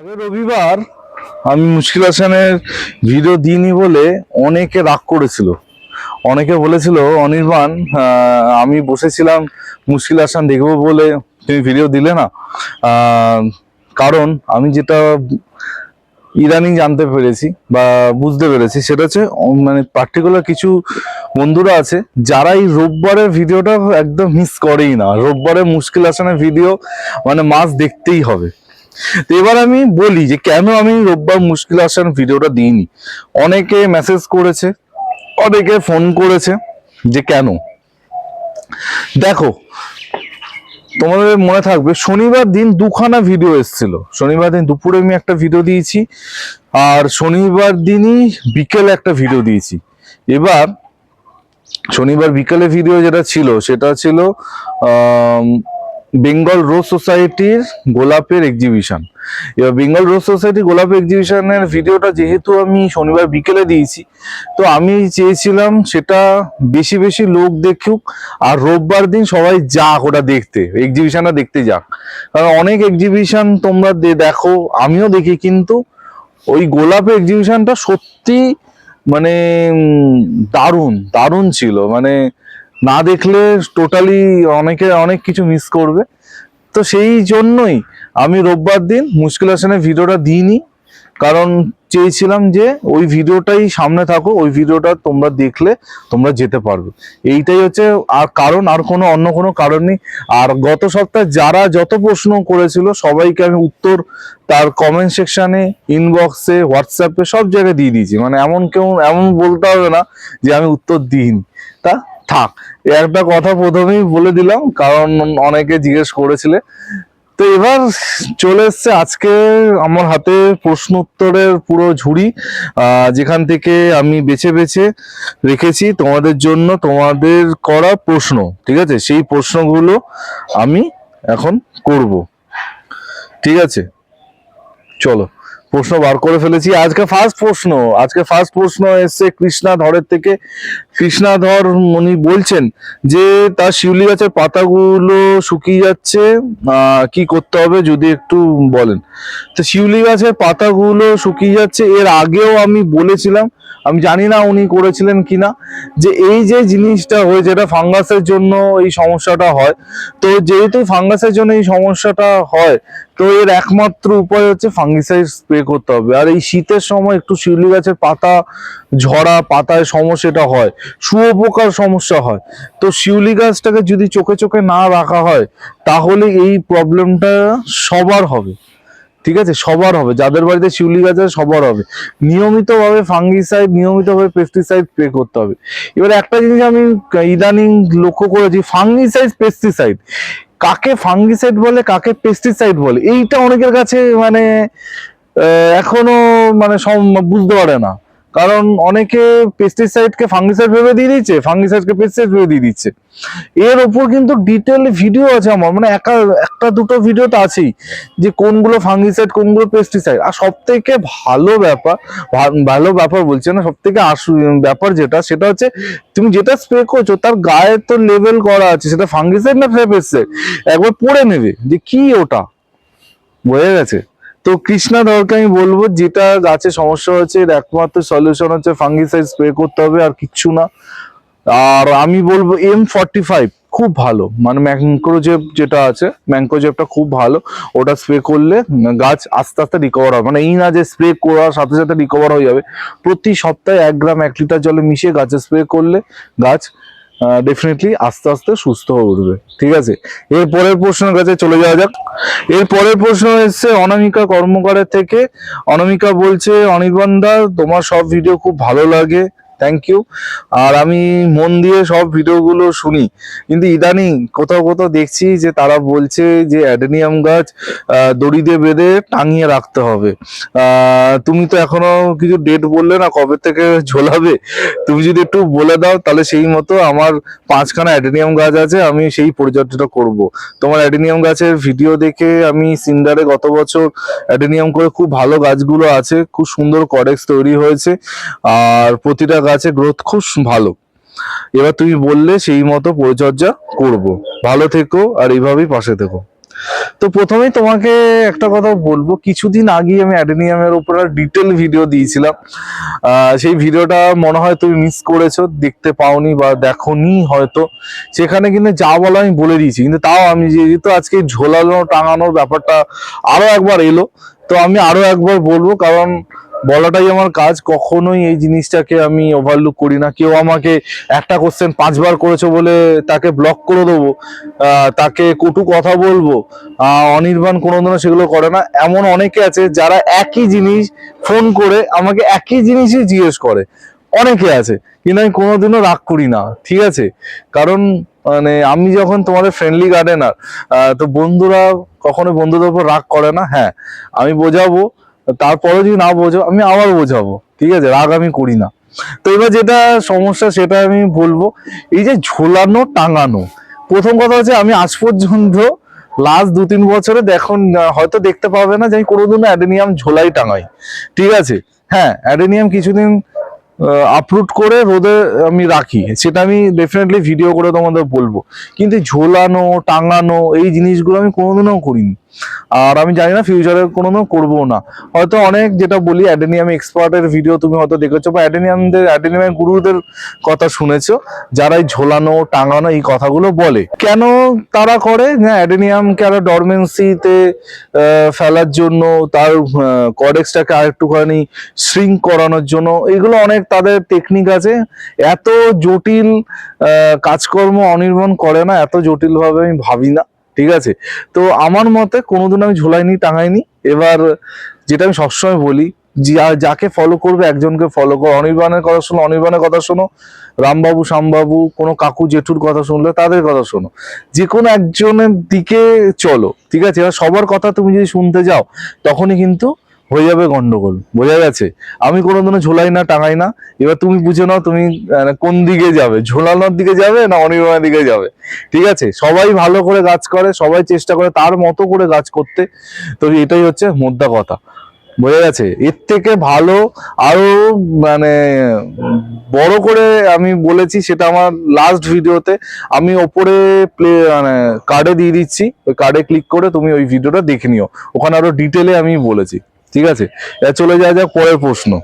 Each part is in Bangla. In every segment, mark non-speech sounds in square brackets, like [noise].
আগের রবিবার আমি মুশকিল হাসানের ভিডিও দিইনি বলে অনেকে রাগ করেছিল। অনেকে বলেছিল, অনির্বাণ আমি বসেছিলাম মুশকিল হাসান দেখব বলে তুমি ভিডিও দিলে না। কারণ আমি যেটা ইদানিং জানতে পেরেছি বা বুঝতে পেরেছি সেটা হচ্ছে মানে পার্টিকুলার কিছু বন্ধুরা আছে যারা এই রোববারের ভিডিওটা একদম মিস করেই না। রোববারে মুশকিল হাসানের ভিডিও মানে মাস দেখতেই হবে। তো এবার আমি বলি যে কেন আমি রোববার মুশকিল আসান ভিডিওটা দিইনি? অনেকে মেসেজ করেছে, অনেকে ফোন করেছে যে কেন? দেখো, তোমাদের মনে থাকবে, শনিবার দিন দুখানা ভিডিও এসেছিল। শনিবার দিন দুপুরে আমি একটা ভিডিও দিয়েছি, আর শনিবার দিনই বিকেলে একটা ভিডিও দিয়েছি। এবার শনিবার বিকেলে ভিডিও যেটা ছিল, সেটা ছিল বেঙ্গল রোজ সোসাইটির গোলাপের এক্সিবিশন এবার বেঙ্গল রোজ সোসাইটি গোলাপ এক্সিবিশনের ভিডিওটা যেহেতু আমি শনিবার বিকেলে দিয়েছি, তো আমি চেয়েছিলাম সেটা বেশি বেশি লোক দেখুক আর রোববার দিন সবাই যাক ওটা দেখতে এক্সিবিশনটা দেখতে যাক। কারণ অনেক এক্সিবিশন তোমরা দেখো, আমিও দেখি কিন্তু ওই গোলাপের এক্সিবিশনটা সত্যি মানে দারুণ দারুণ ছিল। মানে না দেখলে টোটালি অনেকে, অনেক কিছু মিস করবে। তো সেই জন্যই আমি রোববার দিন মুশকিল হাসানের ভিডিওটা দিইনি, কারণ চেয়েছিলাম যে ওই ভিডিওটাই সামনে থাকো ওই ভিডিওটা তোমরা দেখলে তোমরা যেতে পারবে। এইটাই হচ্ছে আর কারণ, আর কোনো, অন্য কোনো কারণ নেই। আর গত সপ্তাহে যারা যত প্রশ্ন করেছিল, সবাইকে আমি উত্তর তার কমেন্ট সেকশানে ইনবক্সে হোয়াটসঅ্যাপে সব জায়গায় দিয়ে দিয়েছি। মানে এমন কেউ, এমন বলতে হবে না যে আমি উত্তর দিইনি। তা থাক, একটা কথা প্রথমেই বলে দিলাম, কারণ অনেকে জিজ্ঞেস করেছিলে। তো এবার চলে এসছে আজকে আমার হাতে প্রশ্ন উত্তরের পুরো ঝুড়ি যেখান থেকে আমি বেছে বেছে রেখেছি তোমাদের জন্য তোমাদের করা প্রশ্ন, ঠিক আছে? সেই প্রশ্নগুলো আমি এখন করব। ঠিক আছে? চলো, প্রশ্ন বার করে ফেলেছি। আজকে ফার্স্ট প্রশ্ন, আজকে ফার্স্ট প্রশ্ন এসছে কৃষ্ণা ধরের থেকে কৃষ্ণা ধর উনি বলছেন যে তার শিউলি গাছের পাতাগুলো শুকিয়ে যাচ্ছে কি করতে হবে যদি একটু বলেন। তো শিউলি গাছের পাতাগুলো শুকিয়ে যাচ্ছে, এর আগেও আমি বলেছিলাম, আমি জানি না উনি করেছিলেন কিনা, যে এই যে জিনিসটা হয়েছে, এটা ফাঙ্গাসের জন্য এই সমস্যাটা হয়। তো যেহেতু ফাঙ্গাসের জন্য এই সমস্যাটা হয়, তো এর একমাত্র উপায় হচ্ছে ফাঙ্গিসাইড স্প্রে করতে হবে। আর এই শীতের সময় একটু শিউলি গাছের পাতা ঝরা, পাতায় সমস্যাটা হয়। শুয়োপোকার সমস্যা হয়। তো শিউলি গাছটাকে যদি চোখে চোখে না রাখা হয়, তাহলে এই প্রবলেমটা সবার হবে। ঠিক আছে? সবার হবে। যাদের বাড়িতে শিউলি গাছ আছে, সবার হবে। নিয়মিতভাবে ফাঙ্গিসাইড নিয়মিতভাবে পেস্টিসাইড স্প্রে করতে হবে। এবার একটা জিনিস আমি ইদানিং লক্ষ্য করেছি ফাঙ্গিসাইড পেস্টিসাইড কাকে ফাঙ্গিসাইড বলে, কাকে পেস্টিসাইড বলে? এইটা অনেকের কাছে মানে এখনও মানে বুঝতে পারে না। কারণ অনেকে পেস্টিসাইডকে ফাঙ্গিসাইড ভেবে দিয়ে দিচ্ছে ফাঙ্গিসাইডকে পেস্টিসাইড ভেবে দিয়ে দিচ্ছে। এর ওপর কিন্তু ডিটেল ভিডিও আছে আমার মানে একা, একটা দুটো ভিডিও তো আছেই, যে কোনগুলো ফাঙ্গিসাইড কোনগুলো পেস্টিসাইড আর সব থেকে ভালো ব্যাপার ভালো ব্যাপার বলছে না সব থেকে ব্যাপার যেটা, সেটা হচ্ছে তুমি যেটা স্প্রে করছ, তার গায়ে তো লেভেল করা আছে, সেটা ফাঙ্গিসাইড না পেস্টিসাইড একবার পড়ে নেবে, যে কি ওটা? বোঝা গেছে? তো কৃষ্ণা, ধরকে আমি বলব, যেটা গাছে সমস্যা হয়েছে এর একমাত্র সলিউশন হচ্ছে ফাঙ্গিসাইড স্প্রে করতে হবে আর কিচ্ছু না। আর আমি বলব এম ফর্টি ফাইভ খুব ভালো মানে ম্যাংক্রোজেব যেটা আছে, ম্যাংক্রোজেবটা খুব ভালো, ওটা স্প্রে করলে গাছ আস্তে আস্তে রিকভার হবে মানে এই না যে স্প্রে করার সাথে সাথে রিকভার হয়ে যাবে। প্রতি সপ্তাহে এক গ্রাম এক লিটার জলে মিশিয়ে গাছে স্প্রে করলে গাছ ডেফিনেটলি আস্তে আস্তে সুস্থ হয়ে উঠবে, ঠিক আছে? এর পরের প্রশ্নের কাছে চলে যাওয়া যাক। এর পরের প্রশ্ন এসছে, অনামিকা কর্মকারের থেকে। অনামিকা বলছে, অনির্বাণ দা, তোমার সব ভিডিও খুব ভালো লাগে। থ্যাংক ইউ আর আমি মন দিয়ে সব ভিডিওগুলো শুনি। কিন্তু ইদানিং কোথাও কোথাও দেখছি যে তারা বলছে যে অ্যাডেনিয়াম গাছ দড়ি দিয়ে বেঁধে টাঙিয়ে রাখতে হবে। তুমি তো এখনও কিছু ডেট বললে না কবে থেকে ঝোলাবে। তুমি যদি একটু বলে দাও, তাহলে সেই মতো আমার পাঁচখানা অ্যাডেনিয়াম গাছ আছে, আমি সেই পরিচর্যাটা করব। তোমার অ্যাডেনিয়াম গাছের ভিডিও দেখে আমি সিন্ডারে গত বছর অ্যাডেনিয়াম করে খুব ভালো গাছগুলো আছে, খুব সুন্দর কডেক্স তৈরি হয়েছে। আর প্রতিটা গাছে গ্রোথ খুব ভালো। এবার তুমি বললে সেই মতো পরিচর্যা করব। ভালো থেকো আর এইভাবেই পাশে থেকো। তো প্রথমেই তোমাকে একটা কথা বলব, কিছুদিন আগে আমি অ্যাডেনিয়ামের উপর ডিটেল ভিডিও দিয়েছিলাম। সেই ভিডিওটা মনে হয় তুমি মিস করেছ, দেখতে পাওনি বা দেখোনি হয়তো। সেখানে কিন্তু যা বলা আমি বলে দিয়েছি, কিন্তু তাও আমি যেহেতু আজকে ঝোলানো টাঙানোর ব্যাপারটা আরও একবার এলো, তো আমি আরও একবার বলব, কারণ বলাটাই আমার কাজ। কখনোই এই জিনিসটাকে আমি ওভারলুক করি না। কেউ আমাকে একটা কোশ্চেন পাঁচবার করেছ বলে তাকে ব্লক করে দেবো তাকে কটু কথা বলব অনির্বাণ কোনোদিনও সেগুলো করে না। এমন অনেকে আছে যারা একই জিনিস ফোন করে আমাকে একই জিনিসই জিজ্ঞেস করে। অনেকে আছে, কিন্তু আমি কোনোদিনও রাগ করি না, ঠিক আছে? কারণ মানে আমি যখন তোমাদের ফ্রেন্ডলি গার্ডেনার তো বন্ধুরা কখনো বন্ধুদের উপর রাগ করে না। হ্যাঁ আমি বোঝাবো তারপরে যদি না বোঝো, আমি আবার বোঝাবো। ঠিক আছে? রাগ আমি করি না। তো এবার যেটা সমস্যা, সেটা আমি বলব, এই যে ঝোলানো, টাঙানো। প্রথম কথা হচ্ছে, আমি আজ পর্যন্ত লাস্ট দু তিন বছরে দেখুন হয়তো দেখতে পাবে না যে আমি কোনোদিনও অ্যাডেনিয়াম ঝোলাই টাঙাই। ঠিক আছে? হ্যাঁ অ্যাডেনিয়াম কিছুদিন আপলোড করে রোদে আমি রাখি। সেটা আমি ডেফিনেটলি ভিডিও করে তোমাদের বলব। কিন্তু ঝোলানো, টাঙানো, এই জিনিসগুলো আমি কোনোদিনও করিনি। আর আমি জানি না ফিউচারে কোনোদিনও করব না। হয়তো অনেক যেটা বলি অ্যাডেনিয়াম এক্সপার্টের ভিডিও তুমি হয়তো দেখেছ, বা অ্যাডেনিয়ামদের অ্যাডেনিয়াম গুরুদের কথা শুনেছো যারা এই ঝোলানো, টাঙানো এই কথাগুলো বলে। কেন তারা করে? না অ্যাডেনিয়ামকে আরও ডরমেন্সিতে ফেলার জন্য, তার কডেক্সটাকে আরেকটুখানি শ্রিঙ্ক করানোর জন্য, এগুলো অনেক তাদের টেকনিক আছে। এত জটিল কাজকর্ম অনির্বাণ করে না, এত জটিল ভাবে আমি ভাবি না। ঠিক আছে? তো আমার মতে কোনোদিন আমি ঝোলাইনি, টাঙাইনি। এবার যেটা আমি সবসময় বলি যাকে ফলো করবে একজনকে ফলো করো। অনির্বাণের কথা শোনো, অনির্বাণের কথা শোনো, রামবাবু, শ্যামবাবু, কোনো কাকু, জেঠুর কথা শুনলে তাদের কথা শোনো। যে কোনো একজনের দিকে চলো, ঠিক আছে? এবার সবার কথা তুমি যদি শুনতে যাও, তখনই কিন্তু হয়ে যাবে গন্ডগোল, বোঝা গেছে? আমি কোনোদিনও ঝোলাই না, টাঙাই না। এবার তুমি বুঝে নাও তুমি কোন দিকে যাবে, ঝোলানোর দিকে যাবে না অনির্বাণের দিকে যাবে? ঠিক আছে? সবাই ভালো করে গাছ করে, সবাই চেষ্টা করে তার মতো করে গাছ করতে। তো এটাই হচ্ছে মোদ্দা কথা। বোঝা গেছে? এর থেকে ভালো আরও মানে বড় করে আমি বলেছি, সেটা আমার লাস্ট ভিডিওতে। আমি ওপরে প্লে মানে কার্ডে দিয়ে দিচ্ছি। ওই কার্ডে ক্লিক করে তুমি ওই ভিডিওটা দেখে নিও। ওখানে আরও ডিটেলে আমি বলেছি। ঠিক আছে? চলে যাওয়া যাক পরের প্রশ্ন।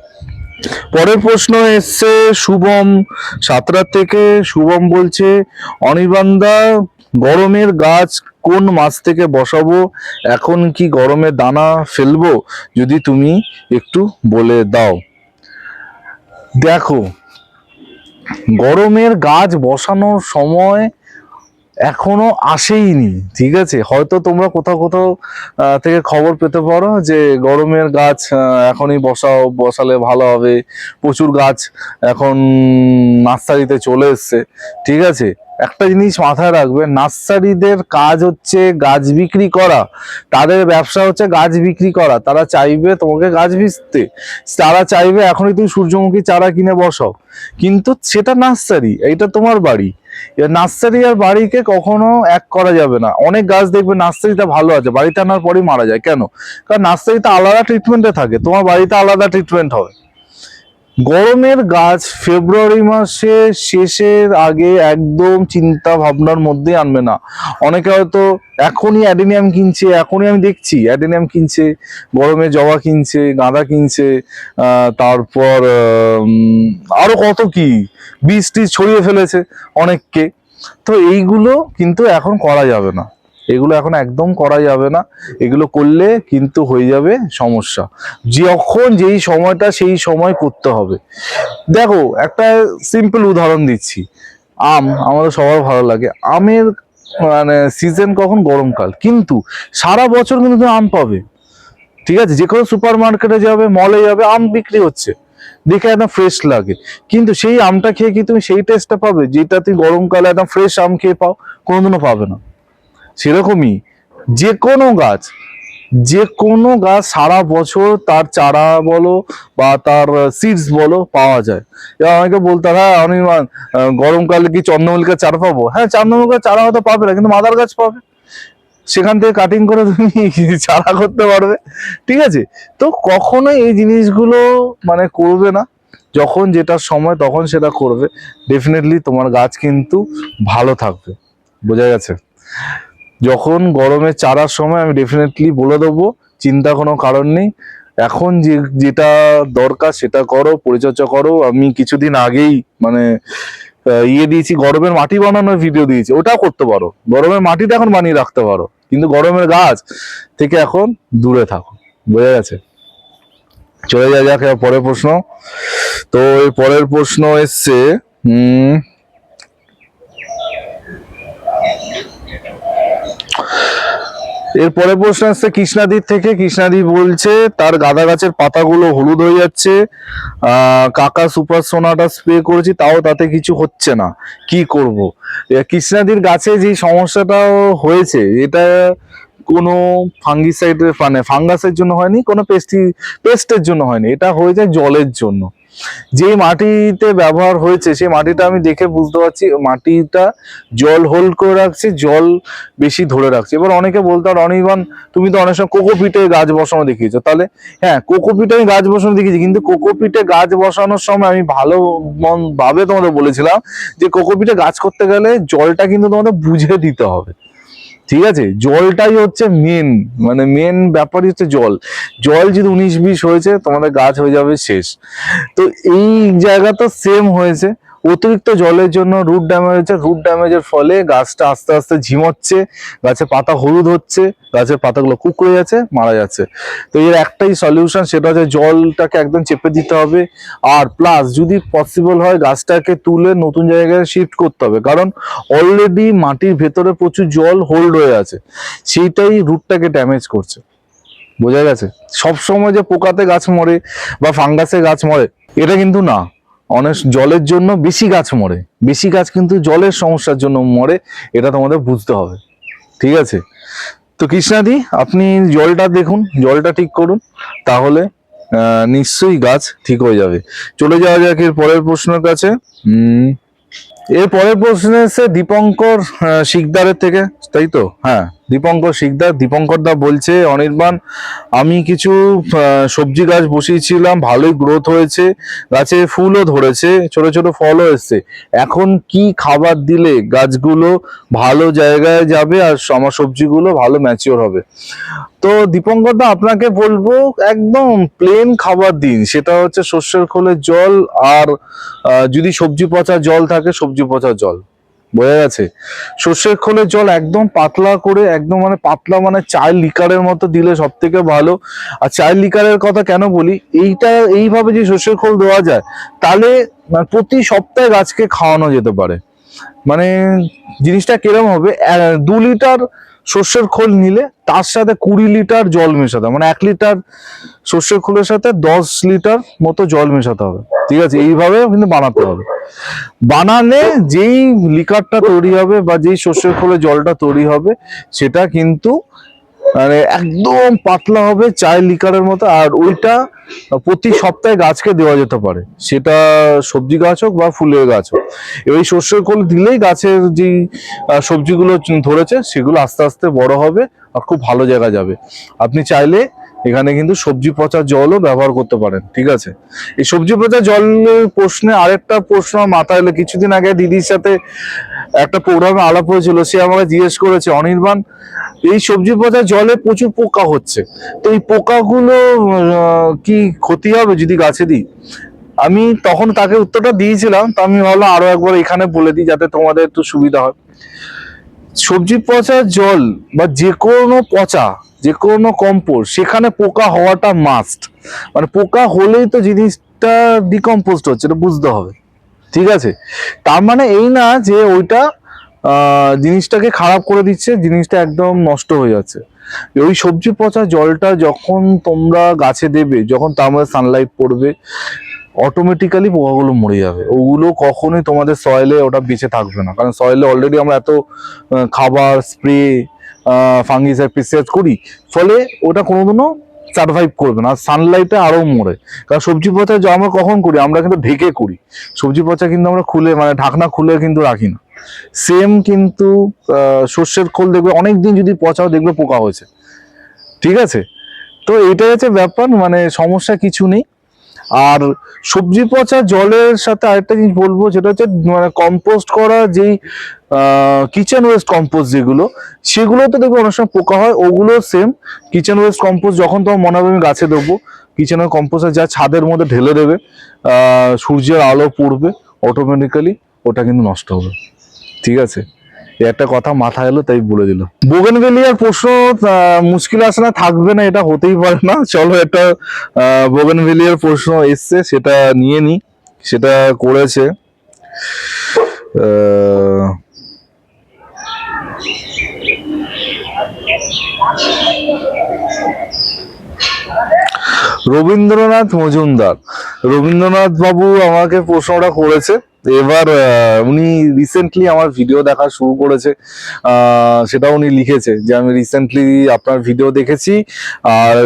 পরের প্রশ্ন এসছে, শুভম সাতটা থেকে। শুভম বলছে অনির্বাণদা গরমের গাছ কোন মাস থেকে বসাবো? এখন কি গরমের দানা ফেলব? যদি তুমি একটু বলে দাও। দেখো, গরমের গাছ বসানোর সময় এখনও আসেইনি, ঠিক আছে? হয়তো তোমরা কোথাও কোথাও থেকে খবর পেতে পারো যে গরমের গাছ এখনই বসাও, বসালে ভালো হবে। প্রচুর গাছ এখন নার্সারিতে চলে এসছে, ঠিক আছে? একটা জিনিস মাথায় রাখবে নার্সারিদের কাজ হচ্ছে গাছ বিক্রি করা। তাদের ব্যবসা হচ্ছে গাছ বিক্রি করা। তারা চাইবে তোমাকে গাছ বিচতে তারা চাইবে এখনই তুমি সূর্যমুখী চারা কিনে বসাও। কিন্তু সেটা নার্সারি, এইটা তোমার বাড়ি। নার্সারি আর বাড়িকে কখনো এক করা যাবে না। অনেক গাছ দেখবে নার্সারিটা ভালো আছে, বাড়িতে আনার পরেই মারা যায়। কেন? কারণ নার্সারিতে আলাদা ট্রিটমেন্টে থাকে, তোমার বাড়িতে আলাদা ট্রিটমেন্ট হবে। গরমের গাছ ফেব্রুয়ারি মাসের শেষের আগে একদম চিন্তা ভাবনার মধ্যে আনবে না। অনেকে হয়তো এখনই অ্যাডেনিয়াম কিনছে, এখনই আমি দেখছি অ্যাডেনিয়াম কিনছে, গরমে জবা কিনছে, গাঁদা কিনছে তারপর আরও কত কি বীজ টিজ ছড়িয়ে ফেলেছে অনেককে। তো এইগুলো কিন্তু এখন করা যাবে না। এগুলো এখন একদম করা যাবে না। এগুলো করলে কিন্তু হয়ে যাবে সমস্যা। যখন যেই সময়টা সেই সময় করতে হবে। দেখো, একটা সিম্পল উদাহরণ দিচ্ছি। আম আমাদের সবার ভালো লাগে। আমের মানে সিজন কখন? গরমকাল। কিন্তু সারা বছর কিন্তু তুমি আম পাবে। ঠিক আছে? যে কোনো সুপার মার্কেটে যাবে মলে যাবে, আম বিক্রি হচ্ছে। দেখে একদম ফ্রেশ লাগে। কিন্তু সেই আমটা খেয়ে কি তুমি সেই টেস্টটা পাবে? যেটা তুমি গরমকালে একদম ফ্রেশ আম খেয়ে পাও, কোনোদিনও পাবে না। সেরকমই যে কোনো গাছ যে কোনো গাছ সারা বছর তার চারা বলো বা তার সিডস বলো পাওয়া যায়। এবার অনেকে বলতে হয়, আহ, গরমকালে কি চন্দ্রমল্লিকার চারা পাবো? হ্যাঁ চন্দ্রমল্লিকার চারা হয়তো পাবে না কিন্তু মাদার গাছ পাবে। সেখান থেকে কাটিং করে তুমি [laughs] চারা করতে পারবে। ঠিক আছে? তো কখনোই এই জিনিসগুলো মানে করবে না। যখন যেটা সময় তখন সেটা করবে। ডেফিনেটলি তোমার গাছ কিন্তু ভালো থাকবে। বোঝা গেছে? যখন গরমে চারার সময় আমি ডেফিনেটলি বলে দেবো, চিন্তা কোনো কারণ নেই। এখন যে, যেটা দরকার সেটা করো, পরিচর্যা করো। আমি কিছুদিন আগেই মানে ইয়ে দিয়েছি, গরমের মাটি বানানোর ভিডিও দিয়েছি। ওটাও করতে পারো। গরমের মাটিটা এখন বানিয়ে রাখতে পারো। কিন্তু গরমের গাছ থেকে এখন দূরে থাকো। বোঝা গেছে? চলে যাওয়া যাক পরের প্রশ্ন। তো, এই পরের প্রশ্ন এসছে এর পরের প্রশ্ন আসছে, কৃষ্ণাদির থেকে কৃষ্ণাদি বলছে তার গাঁদা গাছের পাতাগুলো হলুদ হয়ে যাচ্ছে কাকা সুপার সোনাটা স্প্রে করেছি, তাও তাতে কিছু হচ্ছে না। কি করব? কৃষ্ণাদির গাছে যে সমস্যাটা হয়েছে, এটা কোনো ফাঙ্গিসাইডের মানে ফাঙ্গাসের জন্য হয়নি, কোনো পেস্টি পেস্টের জন্য হয়নি, এটা হয়েছে জলের জন্য। যে মাটিতে ব্যবহার হয়েছে, সেই মাটিটা আমি দেখে বুঝতে পারছি, মাটিটা জল হোল্ড করে রাখছে, জল বেশি ধরে রাখছে। এবার অনেকে বলতে পারে, অনির্বাণ, তুমি তো অনেক সময় কোকোপিটে গাছ বসানো দেখিয়েছো। তাহলে হ্যাঁ কোকোপিটে আমি গাছ বসানো দেখিয়েছি, কিন্তু কোকোপিটে গাছ বসানোর সময় আমি ভালো মন ভাবে তোমাদের বলেছিলাম যে কোকোপিটে গাছ করতে গেলে জলটা কিন্তু তোমাদের বুঝে দিতে হবে। ঠিক আছে? জলটাই হচ্ছে মেন মানে মেন ব্যাপারই হচ্ছে জল। জল যদি উনিশ বিশ হয়েছে, তোমাদের গাছ হয়ে যাবে শেষ। তো এই জায়গা তো সেম হয়েছে। অতিরিক্ত জলের জন্য রুট ড্যামেজ হচ্ছে রুট ড্যামেজের ফলে গাছটা আস্তে আস্তে ঝিমোচ্ছে, গাছের পাতা হলুদ হচ্ছে, গাছের পাতাগুলো কুকড়ে যাচ্ছে, মারা যাচ্ছে। তো এর একটাই সলিউশন সেটা হচ্ছে জলটাকে একদম চেপে দিতে হবে। আর প্লাস যদি পসিবল হয়, গাছটাকে তুলে নতুন জায়গায় শিফট করতে হবে। কারণ অলরেডি মাটির ভেতরে প্রচুর জল হোল্ড হয়ে আছে। সেইটাই রুটটাকে ড্যামেজ করছে। বোঝা গেছে? সবসময় যে পোকাতে গাছ মরে বা ফাঙ্গাসে গাছ মরে, এটা কিন্তু না। অনেক জলের জন্য বেশি গাছ মরে। বেশি গাছ কিন্তু জলের সমস্যার জন্য মরে, এটা তোমাদের বুঝতে হবে। ঠিক আছে? তো কৃষ্ণাদি, আপনি জলটা দেখুন, জলটা ঠিক করুন, তাহলে নিশ্চয়ই গাছ ঠিক হয়ে যাবে। চলে যাওয়া যাক এর পরের প্রশ্নের কাছে। এর পরের প্রশ্ন এসে দীপঙ্কর শিকদারের থেকে, তাই তো? হ্যাঁ। দীপঙ্কর শিকদার, দীপঙ্কর দা বলছে, অনির্বাণ, আমি কিছু সবজি গাছ বসিয়েছিলাম, ভালোই গ্রোথ হয়েছে, গাছে ফুলও ধরেছে, ছোট ছোট ফলও এসছে। এখন কি খাবার দিলে গাছগুলো ভালো জায়গায় যাবে আর আমার সবজিগুলো ভালো ম্যাচিওর হবে? তো দীপঙ্কর দা, আপনাকে বলব, একদম প্লেন খাবার দিন। সেটা হচ্ছে শস্যের খোলের জল আর যদি সবজি পচা জল থাকে, সবজি পচা জল। বোঝা গেছে সর্ষের খোলের জল একদম পাতলা করে, একদম মানে পাতলা মানে চায়ের লিকারের মতো দিলে সব থেকে ভালো। আর চায়ের লিকারের কথা কেন বলি? এইটা, এইভাবে যে সর্ষের খোল দেওয়া যায়, তাহলে মানে প্রতি সপ্তাহে গাছকে খাওয়ানো যেতে পারে। মানে জিনিসটা কিরম হবে? দু লিটার সর্ষের খোল নিলে তার সাথে কুড়ি লিটার জল মেশাতে। মানে এক লিটার সর্ষের খোলের সাথে দশ লিটার মতো জল মেশাতে হবে। ঠিক আছে? এইভাবে কিন্তু বানাতে হবে। বানালে যেই লিকারটা তৈরি হবে বা যেই সর্ষের খোলে জলটা তৈরি হবে, সেটা কিন্তু মানে একদম পাতলা হবে, চায়ের লিকারের মতো, আর ওইটা প্রতি সপ্তাহে গাছকে দেওয়া যেতে পারে। সেটা সবজি গাছ হোক বা ফুলের গাছ হোক। এবার সর্ষের খোল দিলেই গাছের যে সবজিগুলো ধরেছে, সেগুলো আস্তে আস্তে বড় হবে আর খুব ভালো জায়গা যাবে। আপনি চাইলে এখানে কিন্তু সবজি পচা জলও ব্যবহার করতে পারেন, ঠিক আছে? এই সবজি পচা জলের প্রশ্নে আরেকটা প্রশ্ন মাথায় এলো, কিছুদিন আগে দিদির সাথে একটা প্রোগ্রামে আলাপ হয়েছিল, সে আমাকে জিজ্ঞেস করেছে, অনির্বাণ, এই সবজি পচা জলে প্রচুর পোকা হচ্ছে, তো এই পোকাগুলো কি ক্ষতি হবে যদি গাছে দিই? আমি তখন তাকে উত্তরটা দিয়েছিলাম, তো আমি ভাবলাম আরও একবার এখানে বলে দিই যাতে তোমাদের একটু সুবিধা হয়। সবজি পচা জল বা যে কোনো পচা, যে কোনো কম্পোস্ট সেখানে পোকা হওয়াটা মাস্ট মানে পোকা হলেই তো জিনিসটা ডিকম্পোস্ট হচ্ছে, এটা বুঝতে হবে। ঠিক আছে? তার মানে এই না যে ওইটা জিনিসটাকে খারাপ করে দিচ্ছে, জিনিসটা একদম নষ্ট হয়ে যাচ্ছে। ওই সবজি পচা জলটা যখন তোমরা গাছে দেবে, যখন তার মধ্যে সানলাইট পড়বে অটোমেটিক্যালি পোকাগুলো মরে যাবে। ওগুলো কখনোই তোমাদের সয়েলে ওটা বেঁচে থাকবে না। কারণ সয়েলে অলরেডি আমরা এত খাবার স্প্রে ফাঙ্গিসাইড পেস্টিসাইড করি, ফলে ওটা কোনোদিনও সার্ভাইভ করবে না সানলাইটে আরও মরে। কারণ সবজি পচা জমা আমরা কখন করি? আমরা কিন্তু ঢেকে করি। সবজি পচা কিন্তু আমরা খুলে মানে ঢাকনা খুলে কিন্তু রাখি না। সেম কিন্তু সর্ষের খোল দেখবে অনেক দিন যদি পচাও দেখবে পোকা হয়েছে। ঠিক আছে? তো এটাই হচ্ছে ব্যাপার মানে সমস্যা কিছু নেই। আর সবজি পচা জলের সাথে আরেকটা জিনিস বলব, সেটা হচ্ছে মানে কম্পোস্ট করা যেই কিচেন ওয়েস্ট কম্পোস্ট যেগুলো সেগুলোতে দেখবে অনেক সময় পোকা হয় ওগুলো সেম কিচেন ওয়েস্ট কম্পোস্ট যখন তোমার মনে হবে আমি গাছে দেবো কিচেনের কম্পোস্ট যা ছাদের মধ্যে ঢেলে দেবে সূর্যের আলো পড়বে অটোমেটিক্যালি ওটা কিন্তু নষ্ট হবে। ঠিক আছে? একটা কথা মাথায় এলো, তাই বলে দিল। বোগেনভেলিয়ার প্রশ্ন মুশকিল আসে না? থাকবে না, এটা হতেই পারে না। চলো একটা বোগেনভেলিয়ার প্রশ্ন এসছে, সেটা নিয়ে নি। সেটা করেছে রবীন্দ্রনাথ মজুমদার। রবীন্দ্রনাথ বাবু আমাকে প্রশ্নটা করেছে। এবার উনি রিসেন্টলি আমার ভিডিও দেখা শুরু করেছে। সেটা উনি লিখেছে যে আমি রিসেন্টলি আপনার ভিডিও দেখেছি। আর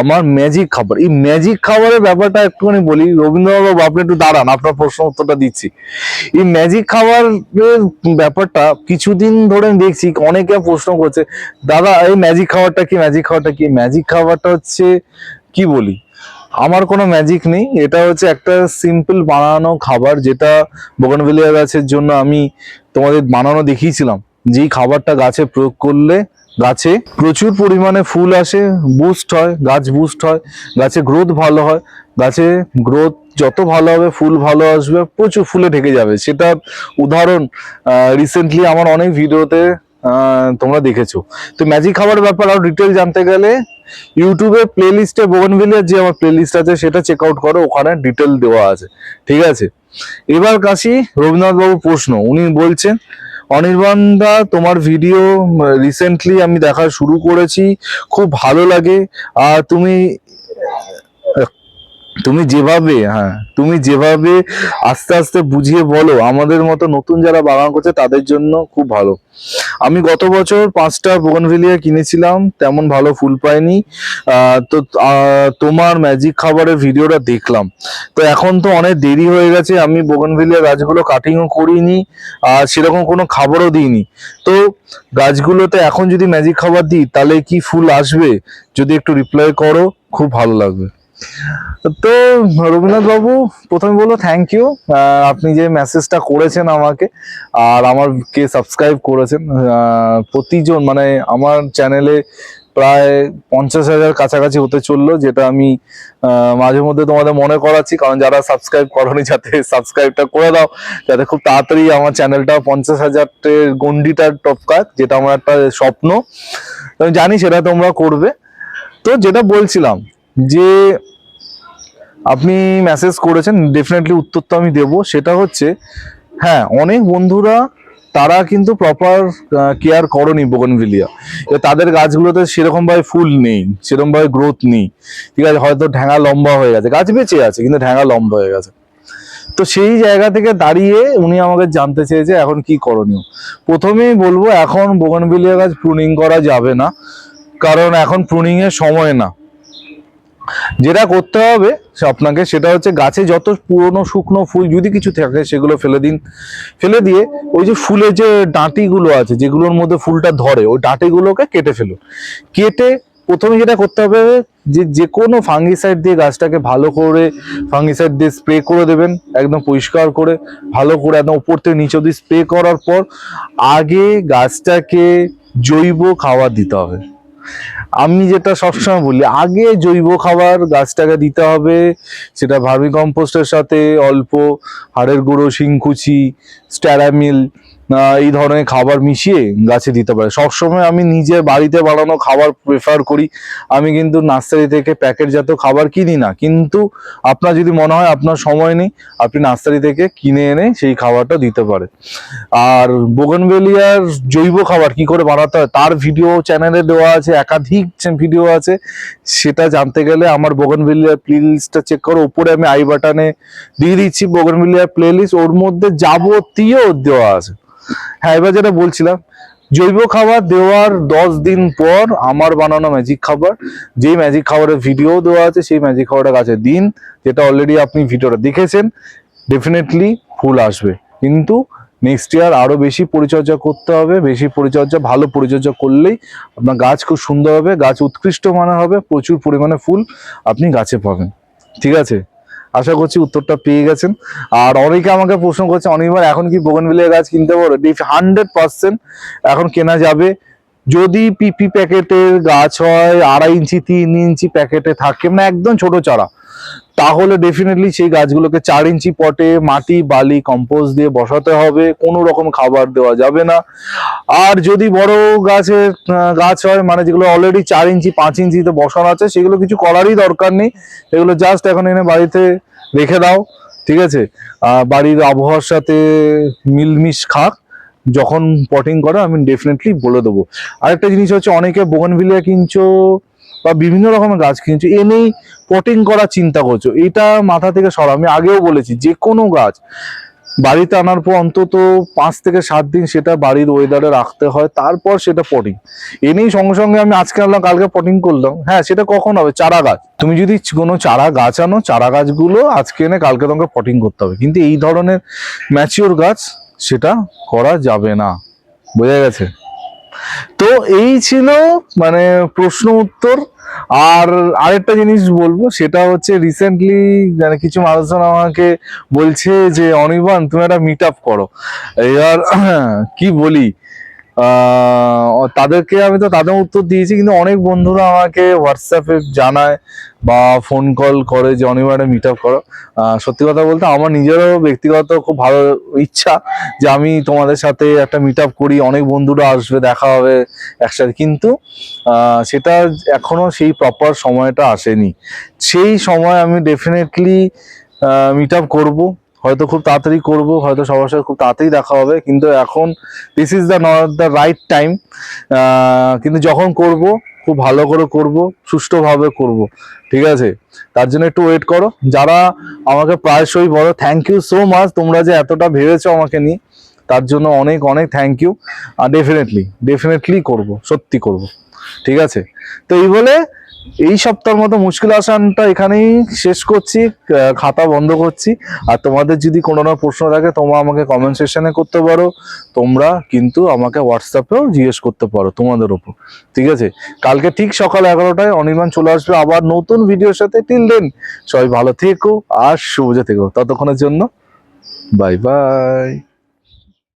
আমার ম্যাজিক খাবার, এই ম্যাজিক খাবারের ব্যাপারটা একটুখানি বলি। রবীন্দ্রনাথ বাবু, আপনি একটু দাঁড়ান, আপনার প্রশ্ন উত্তরটা দিচ্ছি। এই ম্যাজিক খাবারের ব্যাপারটা কিছুদিন ধরে দেখছি, অনেকে প্রশ্ন করছে, দাদা, এই ম্যাজিক খাবারটা কি ম্যাজিক খাবারটা কি? ম্যাজিক খাবারটা হচ্ছে, কি বলি? আমার কোনো ম্যাজিক নেই। এটা হচ্ছে একটা সিম্পল বানানো খাবার যেটা বোগানভেলিয়া গাছের জন্য আমি তোমাদের বানানো দেখিয়েছিলাম। যেই খাবারটা গাছে প্রয়োগ করলে গাছে প্রচুর পরিমাণে ফুল আসে বুস্ট হয়, গাছ বুস্ট হয়, গাছে গ্রোথ ভালো হয়, গাছে গ্রোথ যত ভালো হবে, ফুল ভালো আসবে, প্রচুর ফুলে ঢেকে যাবে। সেটার উদাহরণ রিসেন্টলি আমার অনেক ভিডিওতে তোমরা দেখেছ। তো ম্যাজিক খাবারের ব্যাপার আরও ডিটেল জানতে গেলে ইউটিউবে প্লে লিস্টে বোগনভিলিয়ার যে আমার প্লে লিস্ট আছে, সেটা চেক আউট করো, ওখানে ডিটেল দেওয়া আছে, ঠিক আছে? এবার কাশি রবীন্দ্রনাথ বাবু প্রশ্ন, উনি বলছেন, অনির্বাণদা, তোমার ভিডিও রিসেন্টলি আমি দেখা শুরু করেছি, খুব ভালো লাগে, আর তুমি তুমি যেভাবে হ্যাঁ তুমি যেভাবে আস্তে আস্তে বুঝিয়ে বলো, আমাদের মতো নতুন যারা বাগান করছে তাদের জন্য খুব ভালো। আমি গত বছর পাঁচটা বোগনভিলিয়া কিনেছিলাম, তেমন ভালো ফুল পাইনি। তো তোমার ম্যাজিক খাবারের ভিডিওটা দেখলাম। তো এখন তো অনেক দেরি হয়ে গেছে, আমি বোগনভিলিয়া গাছগুলো কাটিংও করিনি, আর সেরকম কোনো খাবারও দিইনি। তো গাছগুলোতে এখন যদি ম্যাজিক খাবার দিই, তাহলে কি ফুল আসবে? যদি একটু রিপ্লাই করো, খুব ভালো লাগবে। তো রবীন্দ্রনাথ বাবু, প্রথমে বলো থ্যাংক ইউ আপনি যে মেসেজটা করেছেন আমাকে, আর আমার কে সাবস্ক্রাইব করেছেন প্রতিজন মানে আমার চ্যানেলে প্রায় পঞ্চাশ হাজার কাছাকাছি হতে চলল, যেটা আমি মাঝে মধ্যে তোমাদের মনে করাচ্ছি, কারণ যারা সাবস্ক্রাইব করনি, যাতে সাবস্ক্রাইবটা করে দাও, যাতে খুব তাড়াতাড়ি আমার চ্যানেলটা পঞ্চাশ হাজারের গন্ডিটা টপকাক, যেটা আমার একটা স্বপ্ন। আমি জানি সেটা তোমরা করবে। তো যেটা বলছিলাম, যে আপনি মেসেজ করেছেন ডেফিনেটলি উত্তর তো আমি দেবো। সেটা হচ্ছে হ্যাঁ অনেক বন্ধুরা, তারা কিন্তু প্রপার কেয়ার করনি বোগনভিলিয়া। তাদের গাছগুলোতে সেরকমভাবে ফুল নেই, সেরকম ভাবে গ্রোথ নেই। ঠিক আছে, হয়তো ঢ্যাঙা লম্বা হয়ে গেছে। গাছ বেঁচে আছে, কিন্তু ঢ্যাঙা লম্বা হয়ে গেছে। তো সেই জায়গা থেকে দাঁড়িয়ে উনি আমাকে জানতে চেয়েছে, এখন কি করণীয়? প্রথমেই বলব, এখন বোগনভিলিয়া গাছ প্রুনিং করা যাবে না। কারণ এখন প্রুনিং এর সময় না। যেটা করতে হবে আপনাকে সেটা হচ্ছে গাছে যত পুরনো শুকনো ফুল যদি কিছু থাকে সেগুলো ফেলে দিন। ফেলে দিয়ে ওই যে ফুলের যে ডাঁটিগুলো আছে, যেগুলোর মধ্যে ফুলটা ধরে, ওই ডাঁটিগুলোকে কেটে ফেলুন কেটে প্রথমে যেটা করতে হবে যে যে কোনো ফাঙ্গিসাইড দিয়ে গাছটাকে ভালো করে ফাঙ্গিসাইড দিয়ে স্প্রে করে দেবেন, একদম পরিষ্কার করে, ভালো করে একদম উপর থেকে নিচে অব্দি স্প্রে করার পর আগে গাছটাকে জৈব খাবার দিতে হবে। আমি যেটা সবসময় বলি, আগে জৈব খাবার গাছটাকে দিতে হবে, সেটা ভার্মি কম্পোস্টের সাথে, অল্প হাড়ের গুঁড়ো, শিংকুচি স্ট্যারামিল এই ধরনের খাবার মিশিয়ে গাছে দিতে পারে। সবসময় আমি নিজে বাড়িতে বানানো খাবার প্রেফার করি। আমি কিন্তু নার্সারি থেকে প্যাকেটজাত খাবার কিনি না। কিন্তু আপনার যদি মনে হয় আপনার সময় নেই, আপনি নার্সারি থেকে কিনে এনে সেই খাবারটা দিতে পারে। আর বোগনভেলিয়ার জৈব খাবার কি করে বানাতে হয়, তার ভিডিও চ্যানেলে দেওয়া আছে, একাধিক ভিডিও আছে। সেটা জানতে গেলে আমার বোগনভেলিয়ার প্লে লিস্টটা চেক করো। উপরে আমি আই বাটনে দিয়ে দিচ্ছি বোগনভেলিয়ার প্লে লিস্ট ওর মধ্যে যাবতীয় দেওয়া আছে। হ্যাঁ এবার যেটা বলছিলাম, জৈব খাবার দেওয়ার দশ দিন পর আমার বানানো ম্যাজিক খাবার, যেই ম্যাজিক খাবারের ভিডিও দেওয়া আছে, সেই ম্যাজিক খাবারটা গাছে দিন, যেটা অলরেডি আপনি ভিডিওটা দেখেছেন ডেফিনেটলি ফুল আসবে। কিন্তু নেক্সট ইয়ার আরও বেশি পরিচর্যা করতে হবে, বেশি পরিচর্যা, ভালো পরিচর্যা করলেই আপনার গাছ খুব সুন্দর হবে, গাছ উৎকৃষ্ট মানের হবে, প্রচুর পরিমাণে ফুল আপনি গাছে পাবেন। ঠিক আছে? আশা করছি উত্তরটা পেয়ে গেছেন। আর অনেকে আমাকে প্রশ্ন করছে অনেকবার এখন কি বোগনভিলিয়া গাছ কিনতে পারো? হান্ড্রেড পার্সেন্ট এখন কেনা যাবে যদি পিপি প্যাকেটের গাছ হয়, আড়াই ইঞ্চি, তিন ইঞ্চি প্যাকেটে থাকে মানে একদম ছোট চারা, তাহলে ডেফিনেটলি সেই গাছগুলোকে চার ইঞ্চি পটে মাটি, বালি কম্পোস্ট দিয়ে বসাতে হবে, কোনো রকম খাবার দেওয়া যাবে না। আর যদি বড় গাছের গাছ হয় মানে যেগুলো অলরেডি চার ইঞ্চি, পাঁচ ইঞ্চিতে বসানো আছে, সেগুলো কিছু করারই দরকার নেই। এগুলো জাস্ট এখন এনে বাড়িতে রেখে দাও, ঠিক আছে? বাড়ির আবহাওয়ার সাথে মিলমিশ খাক। যখন পটিং করো, আমি ডেফিনেটলি বলে দেবো। আরেকটা জিনিস হচ্ছে, অনেকে বোগনভিলিয়া কিনছো বা বিভিন্ন রকমের গাছ কিনছো, এনেই পটিং করার চিন্তা করছ। এটা মাথা থেকে সরা আমি আগেও বলেছি যে কোনো গাছ, বাড়িতে আনার পর অন্তত পাঁচ থেকে সাত দিন সেটা বাড়ির ওয়েদারে রাখতে হয়, তারপর সেটা পটিং এনেই সঙ্গে সঙ্গে আমি আজকে আনলাম, কালকে পটিং করলাম। হ্যাঁ সেটা কখন হবে? চারা গাছ। তুমি যদি কোনো চারা গাছ আনো, চারা গাছগুলো আজকে এনে কালকে তোমাকে পটিং করতে হবে। কিন্তু এই ধরনের ম্যাচিওর গাছ সেটা করা যাবে না। বোঝা গেছে? তো এই ছিল মানে প্রশ্ন উত্তর। আর আরেকটা জিনিস বলব, সেটা হচ্ছে রিসেন্টলি মানে কিছু মানুষজন আমাকে বলছে যে, অনির্বাণ, তুমি একটা মিট আপ করো। এবার, [clears throat] কি বলি? তাদেরকে আমি তো তাদের উত্তর দিয়েছি, কিন্তু অনেক বন্ধুরা আমাকে হোয়াটসঅ্যাপে জানায় বা ফোন কল করে যে অনির্বাণে মিট আপ করো। সত্যি কথা বলতে আমার নিজেরও ব্যক্তিগত খুব ভালো ইচ্ছা যে, আমি তোমাদের সাথে একটা মিট করি, অনেক বন্ধুরা আসবে, দেখা হবে একসাথে। কিন্তু সেটা এখনও সেই প্রপার সময়টা আসেনি। সেই সময় আমি ডেফিনেটলি মিট আপ করব। হয়তো খুব তাড়াতাড়ি করব, হয়তো সবার সাথে খুব তাড়াতাড়ি দেখা হবে, কিন্তু এখন this is the not the right time কিন্তু যখন করব, খুব ভালো করে করব, সুষ্ঠুভাবে করব, ঠিক আছে? তার জন্য একটু ওয়েট করো। যারা আমাকে প্রায়শই বলো থ্যাংক ইউ সো মাচ তোমরা যে এতটা ভেবেছো আমাকে নিয়ে, তার জন্য অনেক অনেক থ্যাংক ইউ আর ডেফিনেটলি ডেফিনেটলি করব, সত্যি করব, ঠিক আছে? তো এই বলে এই সপ্তাহের মতো মুশকিল আসানটা এখানেই শেষ করছি খাতা বন্ধ করছি। আর তোমাদের যদি কোনো না প্রশ্ন থাকে, তোমরা আমাকে কমেন্ট সেকশনে করতে পারো। তোমরা কিন্তু আমাকে হোয়াটসঅ্যাপেও জিজ্ঞেস করতে পারো তোমাদের ওপর। ঠিক আছে? কালকে ঠিক সকাল এগারোটায় অনির্বাণ চলে আসবে আবার নতুন ভিডিওর সাথে। টিল দেন সবাই ভালো থেকো আর শুভ থেকো। ততক্ষণের জন্য বাই বাই